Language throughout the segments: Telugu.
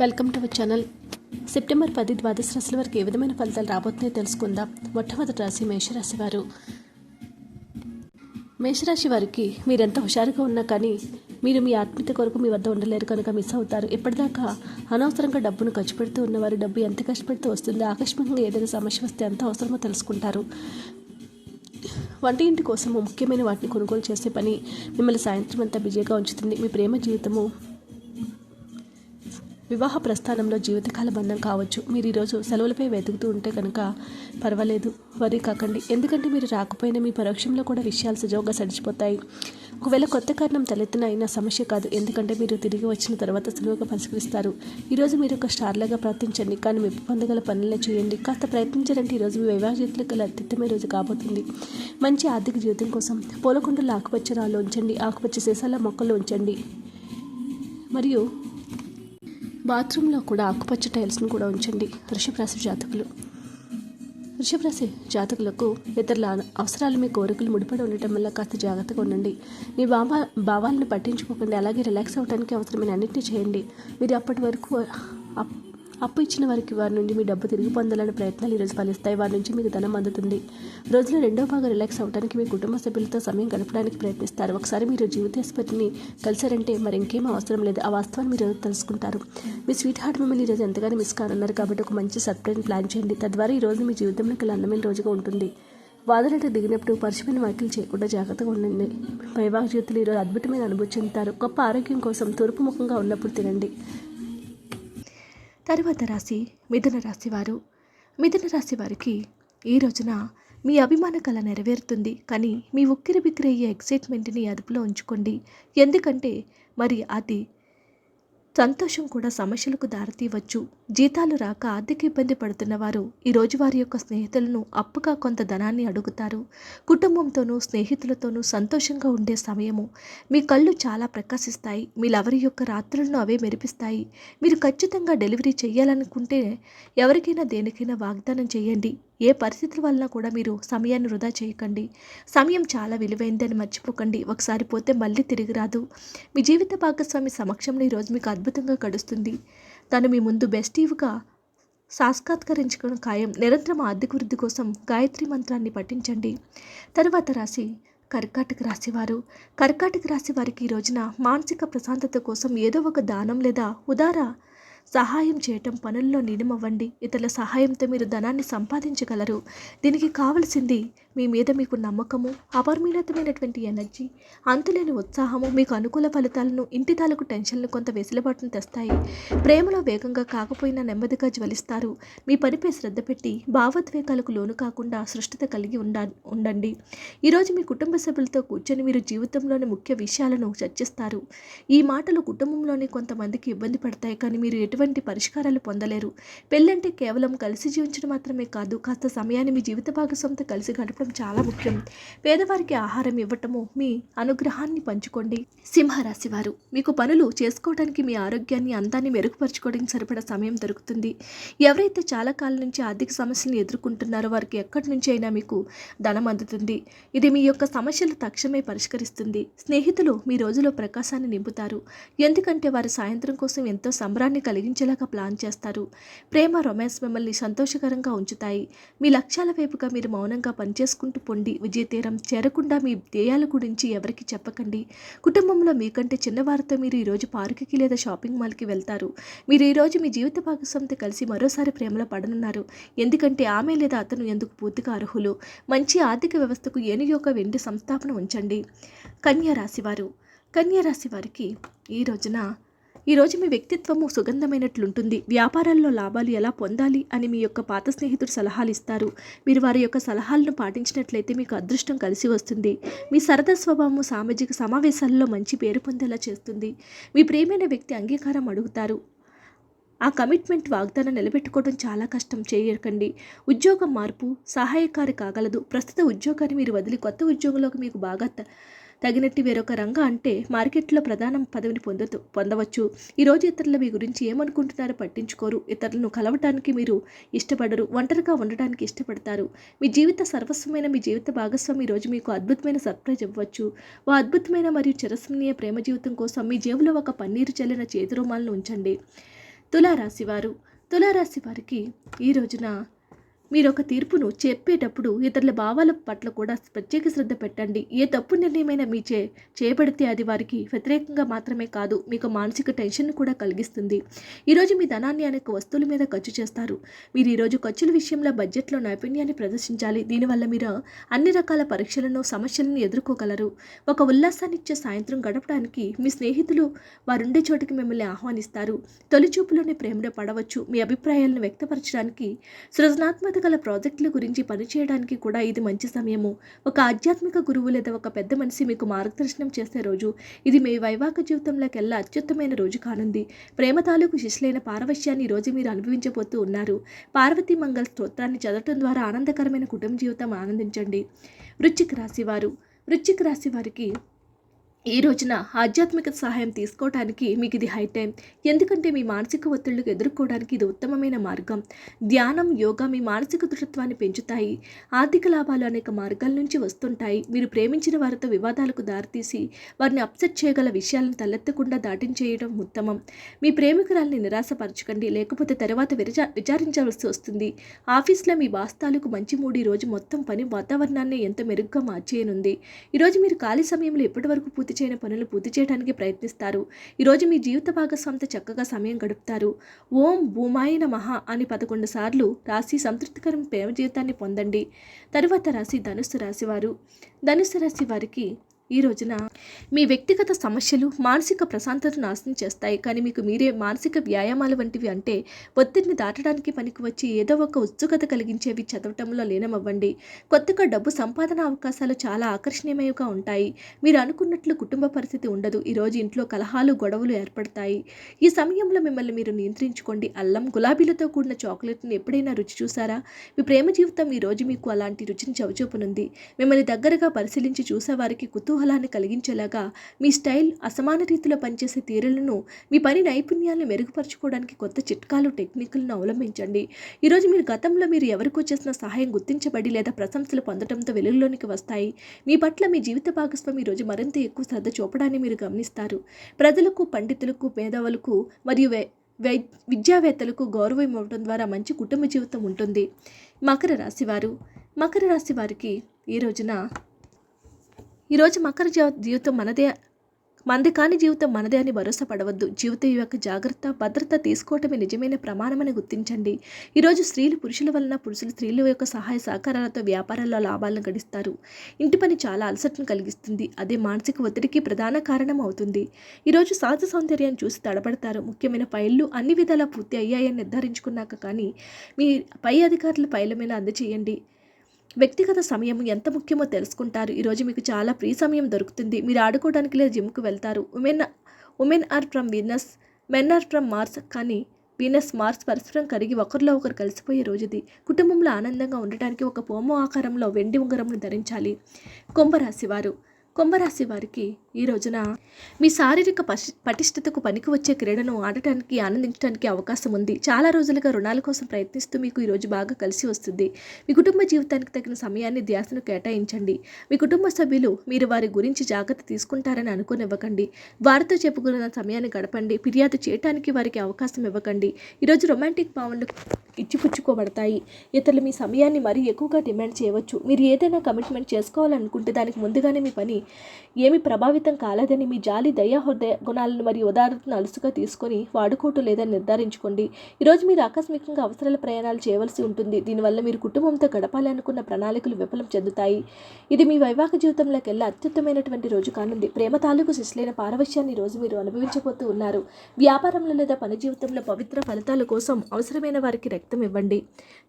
Welcome to our channel. September పది ద్వాదశ రాశుల వరకు ఏ విధమైన ఫలితాలు రాబోతున్నాయో తెలుసుకుందాం. మొట్టమొదటి రాశి మేషరాశి వారు. మేషరాశి వారికి మీరెంత హుషారుగా ఉన్నా కానీ మీరు మీ ఆత్మీయత కొరకు మీ వద్ద ఉండలేరు కనుక మిస్ అవుతారు. ఇప్పటిదాకా అనవసరంగా డబ్బును ఖర్చు పెడుతూ ఉన్నవారు డబ్బు ఎంత కష్టపడుతూ వస్తుందో ఆకస్మికంగా ఏదైనా సమస్య వస్తే ఎంత అవసరమో తెలుసుకుంటారు. వంట ఇంటి కోసము ముఖ్యమైన వాటిని కొనుగోలు చేసే పని మిమ్మల్ని సాయంత్రం అంతా బిజీగా ఉంచుతుంది. మీ ప్రేమ జీవితము వివాహ ప్రస్థానంలో జీవితకాల బంధం కావచ్చు. మీరు ఈరోజు సెలవులపై వెతుకుతూ ఉంటే కనుక పర్వాలేదు. వరి కాకండి. ఎందుకంటే మీరు రాకపోయినా మీ పరోక్షంలో కూడా విషయాలు సజావుగా సడిచిపోతాయి ఒకవేళ కొత్త కారణం తలెత్తిన అయినా సమస్య కాదు. ఎందుకంటే మీరు తిరిగి వచ్చిన తర్వాత సులువుగా పరిష్కరిస్తారు. ఈరోజు మీరు ఒక స్టార్లాగా ప్రవర్తించండి. కానీ మెప్పు పొందగల పనులే చేయండి. కాస్త ప్రయత్నించారంటే ఈరోజు మీ వివాహ గల అత్యుత్తమే రోజు కాబోతుంది. మంచి ఆర్థిక జీవితం కోసం పూలకుండలో ఆకుపచ్చ రాళ్ళు ఉంచండి. ఆకుపచ్చ సీసాల మొక్కలు ఉంచండి. మరియు బాత్రూంలో కూడా ఆకుపచ్చ టైల్స్ను కూడా ఉంచండి వృషభరాశి జాతకులు. వృషభరాశి జాతకులకు ఇతరుల అవసరాలు మీ కోరికలు ముడిపడి ఉండటం వల్ల కాస్త జాగ్రత్తగా ఉండండి. మీ భావ భావాలను పట్టించుకోకండి. అలాగే రిలాక్స్ అవ్వడానికి అవసరమైన అన్నింటినీ చేయండి. మీరు అప్పటి వరకు అప్- అప్పు ఇచ్చిన వారికి వారి నుండి మీ డబ్బు తిరిగి పొందాలనే ప్రయత్నాలు ఈరోజు ఫలిస్తాయి. వారి నుంచి మీకు ధనం అందుతుంది. రోజులో రెండో భాగం రిలాక్స్ అవడానికి మీ కుటుంబ సభ్యులతో సమయం గడపడానికి ప్రయత్నిస్తారు. ఒకసారి మీరు జీవితాస్పతిని కలిసారంటే మరి ఇంకేం అవసరం లేదు. ఆ వాస్తవాన్ని మీరు తెలుసుకుంటారు. మీ స్వీట్ హార్ట్ మిమ్మల్ని ఈరోజు ఎంతగానో మిస్ కానున్నారు కాబట్టి ఒక మంచి సర్ప్రైజ్ ప్లాన్ చేయండి. తద్వారా ఈ రోజు మీ జీవితంలో గల అందమైన రోజుగా ఉంటుంది. వాదనట దిగినప్పుడు పరిశుభ్రమైన వ్యాఖ్యలు చేయకుండా జాగ్రత్తగా ఉండండి. వైవాహిక జీవితంలో ఈరోజు అద్భుతమైన అనుభూతి చెందుతారు. గొప్ప ఆరోగ్యం కోసం తూర్పు ముఖంగా ఉన్నప్పుడు తినండి. తరువాత రాశి మిథున రాశి వారు. మిథున రాశి వారికి ఈ రోజున మీ అభిమాన కళ నెరవేరుతుంది. కానీ మీ ఉక్కిరి బిక్కిరి అయ్యే ఎక్సైట్మెంట్ని అదుపులో ఉంచుకోండి. ఎందుకంటే మరి అది సంతోషం కూడా సమస్యలకు దారితీయవచ్చు. జీతాలు రాక ఆర్థిక ఇబ్బంది పడుతున్న వారు ఈరోజు వారి యొక్క స్నేహితులను అప్పుగా కొంత ధనాన్ని అడుగుతారు. కుటుంబంతోనూ స్నేహితులతోనూ సంతోషంగా ఉండే సమయము మీ కళ్ళు చాలా ప్రకాశిస్తాయి. మీ లవరి యొక్క రాత్రులను అవే మెరిపిస్తాయి. మీరు ఖచ్చితంగా డెలివరీ చేయాలనుకుంటే ఎవరికైనా దేనికైనా వాగ్దానం చేయండి. ఏ పరిస్థితుల వలన కూడా మీరు సమయాన్ని వృధా చేయకండి. సమయం చాలా విలువైందని మర్చిపోకండి. ఒకసారి పోతే మళ్ళీ తిరిగి రాదు. మీ జీవిత భాగస్వామి సమక్షంలో ఈరోజు మీకు అద్భుతంగా గడుస్తుంది. తను మీ ముందు బెస్టీవ్గా సాక్షాత్కరించుకోవడం ఖాయం నిరంతరం ఆర్థిక వృద్ధి కోసం గాయత్రి మంత్రాన్ని పఠించండి. తరువాత రాశి కర్కాటక రాశివారు. కర్కాటక రాశి వారికి ఈ రోజున మానసిక ప్రశాంతత కోసం ఏదో ఒక దానం లేదా ఉదార సహాయం చేయటం పనుల్లో నిడమవ్వండి ఇతరుల సహాయంతో మీరు ధనాన్ని సంపాదించగలరు. దీనికి కావలసింది మీ మీద మీకు నమ్మకము అపరిమితమైనటువంటి ఎనర్జీ అంతులేని ఉత్సాహము మీకు అనుకూల ఫలితాలను ఇంటి తాలూకు టెన్షన్లు కొంత వెసులుబాటును తెస్తాయి. ప్రేమలో వేగంగా కాకపోయినా నెమ్మదిగా జ్వలిస్తారు. మీ పనిపై శ్రద్ధ పెట్టి భావోద్వేగాలకు లోను కాకుండా సృష్టిత కలిగి ఉండ ఉండండి. ఈరోజు మీ కుటుంబ సభ్యులతో కూర్చొని మీరు జీవితంలోని ముఖ్య విషయాలను చర్చిస్తారు. ఈ మాటలు కుటుంబంలోని కొంతమందికి ఇబ్బంది పడతాయి కానీ మీరు ఎటువంటి పరిష్కారాలు పొందలేరు. పెళ్ళంటే కేవలం కలిసి జీవించడం మాత్రమే కాదు కాస్త సమయాన్ని మీ జీవిత భాగస్వామితో కలిసి గడపడం చాలా ముఖ్యం. పేదవారికి ఆహారం ఇవ్వటము మీ అనుగ్రహాన్ని పంచుకోండి. సింహరాశి వారు మీకు పనులు చేసుకోవడానికి మీ ఆరోగ్యాన్ని అందాన్ని మెరుగుపరచుకోవడానికి సరిపడా సమయం దొరుకుతుంది. ఎవరైతే చాలా కాలం నుంచి ఆర్థిక సమస్యలను ఎదుర్కొంటున్నారో వారికి ఎక్కడి నుంచి అయినా మీకు ధనం అందుతుంది. ఇది మీ యొక్క సమస్యలు తక్షణమే పరిష్కరిస్తుంది. స్నేహితులు మీ రోజులో ప్రకాశాన్ని నింపుతారు. ఎందుకంటే వారు సాయంత్రం కోసం ఎంతో సంబరాన్ని కలిగించేలాగా ప్లాన్ చేస్తారు. ప్రేమ రొమాన్స్ మిమ్మల్ని సంతోషకరంగా ఉంచుతాయి. మీ లక్ష్యాల వైపుగా మీరు మౌనంగా పనిచేసుకుంటూ పొండి. విజయతీరం చేరకుండా మీ ధ్యేయాల గురించి ఎవరికి చెప్పకండి. కుటుంబంలో మీకంటే చిన్నవారితో మీరు ఈరోజు పార్కుకి లేదా షాపింగ్ మాల్కి వెళ్తారు. మీరు ఈరోజు మీ జీవిత భాగస్వామితో కలిసి మరోసారి ప్రేమలో పడనున్నారు. ఎందుకంటే ఆమె లేదా అతను ఎందుకు పూర్తిగా అర్హులు? మంచి ఆర్థిక వ్యవస్థకు ఏనుగు వెండి సంస్థాపన ఉంచండి. కన్యా రాశివారు. కన్యా రాశి వారికి ఈ రోజున ఈరోజు మీ వ్యక్తిత్వము సుగంధమైనట్లుంటుంది. వ్యాపారాల్లో లాభాలు ఎలా పొందాలి అని మీ యొక్క పాత స్నేహితుడు సలహాలు ఇస్తారు. మీరు వారి యొక్క సలహాలను పాటించినట్లయితే మీకు అదృష్టం కలిసి వస్తుంది. మీ సరదా స్వభావము సామాజిక సమావేశాల్లో మంచి పేరు పొందేలా చేస్తుంది. మీ ప్రేమైన వ్యక్తి అంగీకారం అడుగుతారు. ఆ కమిట్మెంట్ వాగ్దానం నిలబెట్టుకోవడం చాలా కష్టం. చేయకండి. ఉద్యోగం మార్పు సహాయకారి కాగలదు. ప్రస్తుత ఉద్యోగాన్ని మీరు వదిలి కొత్త ఉద్యోగంలోకి మీకు బాగా తగినట్టు వేరొక రంగ అంటే మార్కెట్లో ప్రధాన పదవిని పొందదు పొందవచ్చు. ఈరోజు ఇతరుల మీ గురించి ఏమనుకుంటున్నారో పట్టించుకోరు. ఇతరులను కలవటానికి మీరు ఇష్టపడరు ఒంటరిగా ఉండటానికి ఇష్టపడతారు. మీ జీవిత సర్వస్వమైన మీ జీవిత భాగస్వామి ఈరోజు మీకు అద్భుతమైన సర్ప్రైజ్ ఇవ్వచ్చు. ఓ అద్భుతమైన మరియు చిరస్మరణీయ ప్రేమ జీవితం కోసం మీ జేబులో ఒక పన్నీరు చల్లిన చేతి రుమాలను ఉంచండి. తులారాశివారు తులారాశి వారికి ఈ రోజున మీరు ఒక తీర్పును చెప్పేటప్పుడు ఇతరుల భావాల పట్ల కూడా ప్రత్యేక శ్రద్ధ పెట్టండి. ఏ తప్పు నిర్ణయమైనా మీ చే చేపడితే అది వారికి వ్యతిరేకంగా మాత్రమే కాదు మీకు మానసిక టెన్షన్ కూడా కలిగిస్తుంది. ఈరోజు మీ ధనాన్ని అనేక వస్తువుల మీద ఖర్చు చేస్తారు. మీరు ఈరోజు ఖర్చుల విషయంలో బడ్జెట్లో నైపుణ్యాన్ని ప్రదర్శించాలి. దీనివల్ల మీరు అన్ని రకాల పరీక్షలను సమస్యలను ఎదుర్కోగలరు. ఒక ఉల్లాసాన్నిచ్చే సాయంత్రం గడపడానికి మీ స్నేహితులు వారుండే చోటికి మిమ్మల్ని ఆహ్వానిస్తారు. తొలిచూపులోనే ప్రేమలో పడవచ్చు. మీ అభిప్రాయాలను వ్యక్తపరచడానికి సృజనాత్మక గల ప్రాజెక్టుల గురించి పనిచేయడానికి కూడా ఇది మంచి సమయము. ఒక ఆధ్యాత్మిక గురువు లేదా ఒక పెద్ద మనిషి మీకు మార్గదర్శనం చేసే రోజు ఇది మీ వైవాహిక జీవితంలోకెల్లా అత్యుత్తమైన రోజు కానుంది. ప్రేమ తాలూకు శిష్యులైన పారవశ్యాన్ని ఈ రోజు మీరు అనుభవించబోతూ ఉన్నారు. పార్వతీ మంగళ స్తోత్రాన్ని చదవటం ద్వారా ఆనందకరమైన కుటుంబ జీవితం ఆనందించండి. వృశ్చిక రాశివారు వృశ్చిక రాశి వారికి ఈ రోజున ఆధ్యాత్మిక సహాయం తీసుకోవడానికి మీకు ఇది హై టైం ఎందుకంటే మీ మానసిక ఒత్తిళ్ళకు ఎదుర్కోవడానికి ఇది ఉత్తమమైన మార్గం. ధ్యానం యోగా మీ మానసిక దృఢత్వాన్ని పెంచుతాయి. ఆర్థిక లాభాలు అనేక మార్గాల నుంచి వస్తుంటాయి. మీరు ప్రేమించిన వారితో వివాదాలకు దారితీసి వారిని అప్సెట్ చేయగల విషయాలను తలెత్తకుండా దాటించేయడం ఉత్తమం. మీ ప్రేమికురాల్ని నిరాశపరచకండి. లేకపోతే తర్వాత విరజా విచారించవలసి వస్తుంది. ఆఫీస్లో మీ వాస్తాలకు మంచి మూడు రోజు మొత్తం పని వాతావరణాన్ని ఎంత మెరుగ్గా మార్చేయనుంది. ఈరోజు మీరు ఖాళీ సమయంలో ఎప్పటి వరకు పూర్తి చేయని పనులు పూర్తి చేయడానికి ప్రయత్నిస్తారు. ఈరోజు మీ జీవిత భాగస్వామితో చక్కగా సమయం గడుపుతారు. ఓం భూమాయ మహా అని పదకొండు సార్లు రాసి సంతృప్తికరం ప్రేమ జీవితాన్ని పొందండి. తరువాత రాశి ధనుస్సు రాశి వారు ధనుస్సు రాశి వారికి ఈ రోజున మీ వ్యక్తిగత సమస్యలు మానసిక ప్రశాంతతను నాశనం చేస్తాయి. కానీ మీకు మీరే మానసిక వ్యాయామాలు వంటివి అంటే ఒత్తిడిని దాటడానికి పనికి వచ్చి ఏదో ఒక ఉత్సుకత కలిగించేవి చదవటంలో లీనమవ్వండి. కొత్తగా డబ్బు సంపాదన అవకాశాలు చాలా ఆకర్షణీయమైనవిగా ఉంటాయి. మీరు అనుకున్నట్లు కుటుంబ పరిస్థితి ఉండదు. ఈరోజు ఇంట్లో కలహాలు గొడవలు ఏర్పడతాయి. ఈ సమయంలో మిమ్మల్ని మీరు నియంత్రించుకోండి. అల్లం గులాబీలతో కూడిన చాక్లెట్ని ఎప్పుడైనా రుచి చూసారా? మీ ప్రేమ జీవితం ఈ రోజు మీకు అలాంటి రుచిని చవిచూపనుంది. మిమ్మల్ని దగ్గరగా పరిశీలించి చూసేవారికి కుతూహలాన్ని కలిగించేలాగా మీ స్టైల్ అసమాన రీతిలో పనిచేసే తీరులను మీ పని నైపుణ్యాలను మెరుగుపరచుకోవడానికి కొత్త చిట్కాలు టెక్నిక్లను అవలంబించండి. ఈరోజు మీరు గతంలో మీరు ఎవరికో చేసిన సహాయం గుర్తించబడి లేదా ప్రశంసలు పొందడంతో వెలుగులోనికి వస్తాయి. మీ పట్ల మీ జీవిత భాగస్వామి ఈరోజు మరింత ఎక్కువ శ్రద్ధ చూపడాన్ని మీరు గమనిస్తారు. ప్రజలకు పండితులకు పేదవులకు మరియు వై విద్యావేత్తలకు గౌరవం ఇవ్వడం ద్వారా మంచి కుటుంబ జీవితం ఉంటుంది. మకర రాశి వారు మకర రాశి వారికి ఈ రోజున ఈరోజు మకర జీవితం మనదే మనది కాని జీవితం మనదే అని భరోసా పడవద్దు. జీవితం యొక్క జాగ్రత్త భద్రత తీసుకోవటమే నిజమైన ప్రమాణమని గుర్తించండి. ఈరోజు స్త్రీలు పురుషుల వలన పురుషులు స్త్రీల యొక్క సహాయ సహకారాలతో వ్యాపారాల్లో లాభాలను గడిస్తారు. ఇంటి పని చాలా అలసటను కలిగిస్తుంది. అదే మానసిక ఒత్తిడికి ప్రధాన కారణం అవుతుంది. ఈరోజు సహజ సౌందర్యాన్ని చూసి తడబడతారు ముఖ్యమైన పైళ్ళు అన్ని విధాలా పూర్తి అయ్యాయని నిర్ధారించుకున్నాక కానీ మీ పై అధికారుల ఫైళ్ళ మీద అందచేయండి. వ్యక్తిగత సమయం ఎంత ముఖ్యమో తెలుసుకుంటారు. ఈరోజు మీకు చాలా ఫ్రీ సమయం దొరుకుతుంది. మీరు ఆడుకోవడానికి లేదా జిమ్కు వెళ్తారు. Women women are from Venus men are from Mars కానీ వీనస్ మార్స్ పరస్పరం కరిగి ఒకరిలో ఒకరు కలిసిపోయే రోజుది. కుటుంబంలో ఆనందంగా ఉండటానికి ఒక పోమో ఆకారంలో వెండి ఉంగరంను ధరించాలి. కుంభరాశి వారు కుంభరాశి వారికి ఈ రోజున మీ శారీరక పటిష్టతకు పనికి వచ్చే క్రీడను ఆడటానికి ఆనందించడానికి అవకాశం ఉంది. చాలా రోజులుగా రుణాల కోసం ప్రయత్నిస్తూ మీకు ఈరోజు బాగా కలిసి వస్తుంది. మీ కుటుంబ జీవితానికి తగిన సమయాన్ని ధ్యాసను కేటాయించండి. మీ కుటుంబ సభ్యులు మీరు వారి గురించి జాగ్రత్త తీసుకుంటారని అనుకోనివ్వకండి. వారితో చెప్పుకున్న సమయాన్ని గడపండి. ఫిర్యాదు చేయడానికి వారికి అవకాశం ఇవ్వకండి. ఈరోజు రొమాంటిక్ భావనలు ఇచ్చిపుచ్చుకోబడతాయి. ఇతరులు మీ సమయాన్ని మరీ ఎక్కువగా డిమాండ్ చేయవచ్చు. మీరు ఏదైనా కమిట్మెంట్ చేసుకోవాలనుకుంటే దానికి ముందుగానే మీ పని ఏమి ప్రభావితం కాలేదని మీ జాలి దయా హృదయ గుణాలను మరియు ఉదారతను అలుసుగా తీసుకొని వాడుకోవటం లేదని నిర్ధారించుకోండి. ఈరోజు మీరు ఆకస్మికంగా అవసరాల ప్రయాణాలు చేయవలసి ఉంటుంది. దీనివల్ల మీరు కుటుంబంతో గడపాలి అనుకున్న ప్రణాళికలు విఫలం చెందుతాయి. ఇది మీ వైవాహిక జీవితంలోకెల్లా అత్యుత్తమైనటువంటి రోజు కానుంది. ప్రేమ తాలూకు శిశులైన పారవశ్యాన్ని రోజు మీరు అనుభవించబోతూ ఉన్నారు. వ్యాపారంలో లేదా పని జీవితంలో పవిత్ర ఫలితాల కోసం అవసరమైన వారికి రక్తం ఇవ్వండి.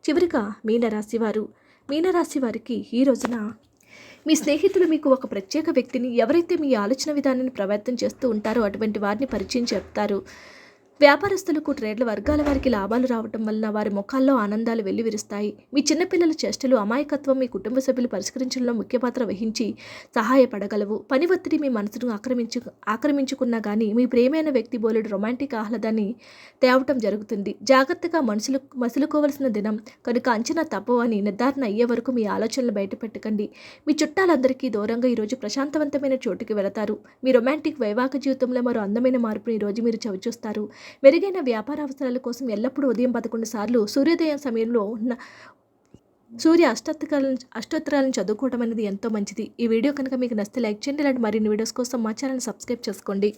చివరిగా మీనరాశి వారు మీనరాశి వారికి ఈ రోజున మీ స్నేహితులు మీకు ఒక ప్రత్యేక వ్యక్తిని ఎవరైతే మీ ఆలోచన విధానాన్ని ప్రభావితం చేస్తూ ఉంటారో అటువంటి వారిని పరిచయం చెప్తారు. వ్యాపారస్తులకు ట్రేడ్ల వర్గాల వారికి లాభాలు రావటం వలన వారి ముఖాల్లో ఆనందాలు వెల్లివిరుస్తాయి. మీ చిన్నపిల్లల చేష్టలు అమాయకత్వం మీ కుటుంబ సభ్యులు పరిష్కరించడంలో ముఖ్య పాత్ర వహించి సహాయపడగలవు. పని ఒత్తిడి మీ మనసును ఆక్రమించు ఆక్రమించుకున్నా కానీ మీ ప్రేమైన వ్యక్తి బోలెడు రొమాంటిక్ ఆహ్లాదాన్ని తేవటం జరుగుతుంది. జాగ్రత్తగా మనుషులు మసులుకోవలసిన దినం కనుక అంచనా తప్పవని నిర్ధారణ అయ్యే వరకు మీ ఆలోచనలు బయటపెట్టకండి మీ చుట్టాలందరికీ దూరంగా ఈరోజు ప్రశాంతవంతమైన చోటుకి వెళతారు. మీ రొమాంటిక్ వైవాహిక జీవితంలో మరో అందమైన మార్పుని ఈరోజు మీరు చవిచూస్తారు. మెరుగైన వ్యాపార అవసరాల కోసం ఎల్లప్పుడూ ఉదయం పదకొండు సార్లు సూర్యోదయం సమయంలో ఉన్న సూర్య అష్టోత్తరాలను అష్టోత్తరాలను చదువుకోవడం అనేది ఎంతో మంచిది. ఈ వీడియో కనుక మీకు నచ్చితే లైక్ చేయండి. ఇలాంటి మరిన్ని వీడియోస్ కోసం మా ఛానల్ సబ్స్క్రైబ్ చేసుకోండి.